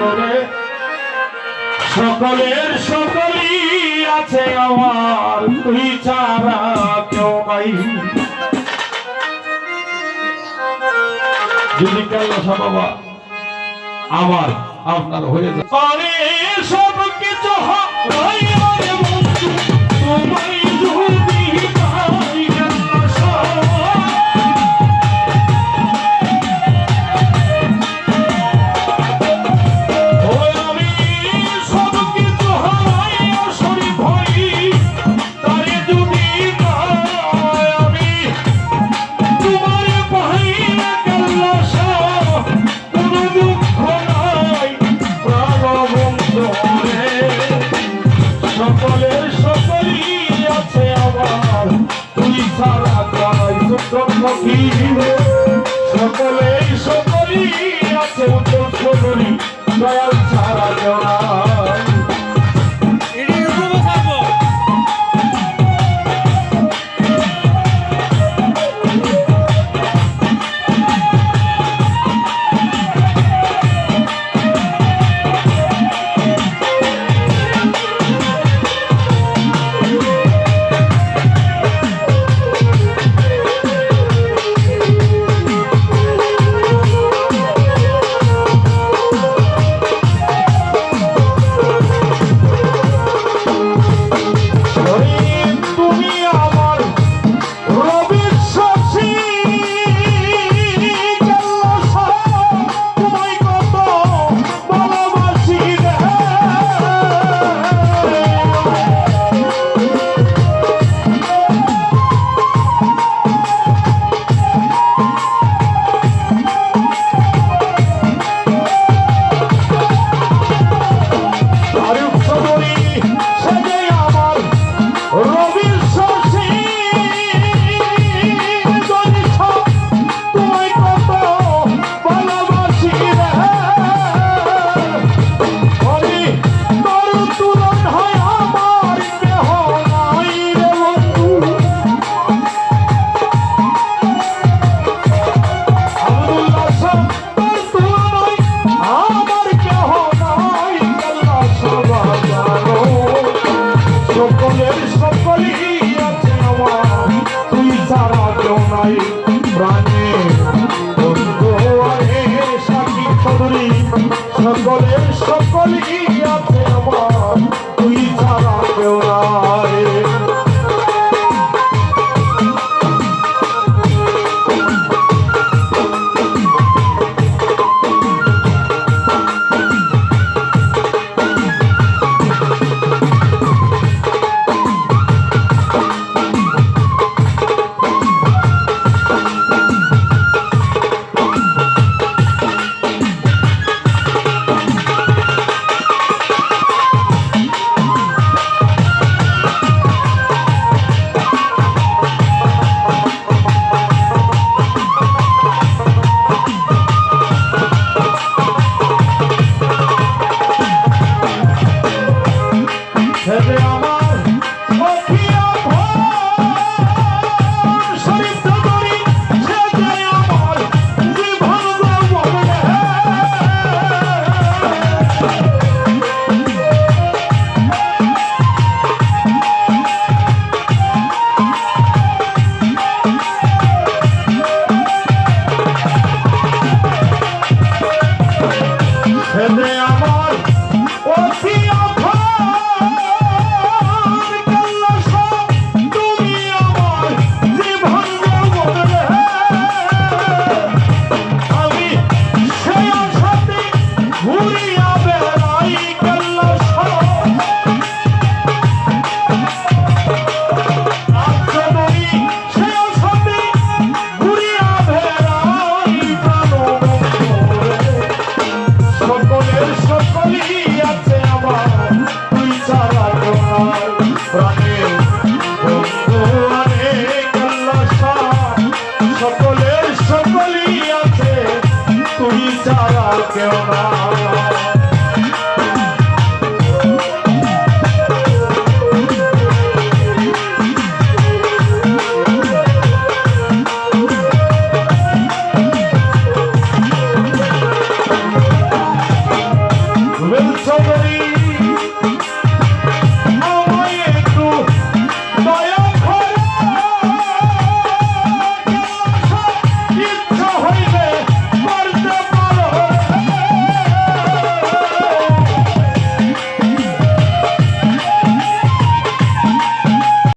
করে সকলের সকলই আছে আমার বিচারা কেউ নাই যদি কাল্লা বাবা আমার আপনার হয়ে যায় সব কিছু হয় তোমার সখী সকলে সখ। সকল গীত ছাড়া কেউ না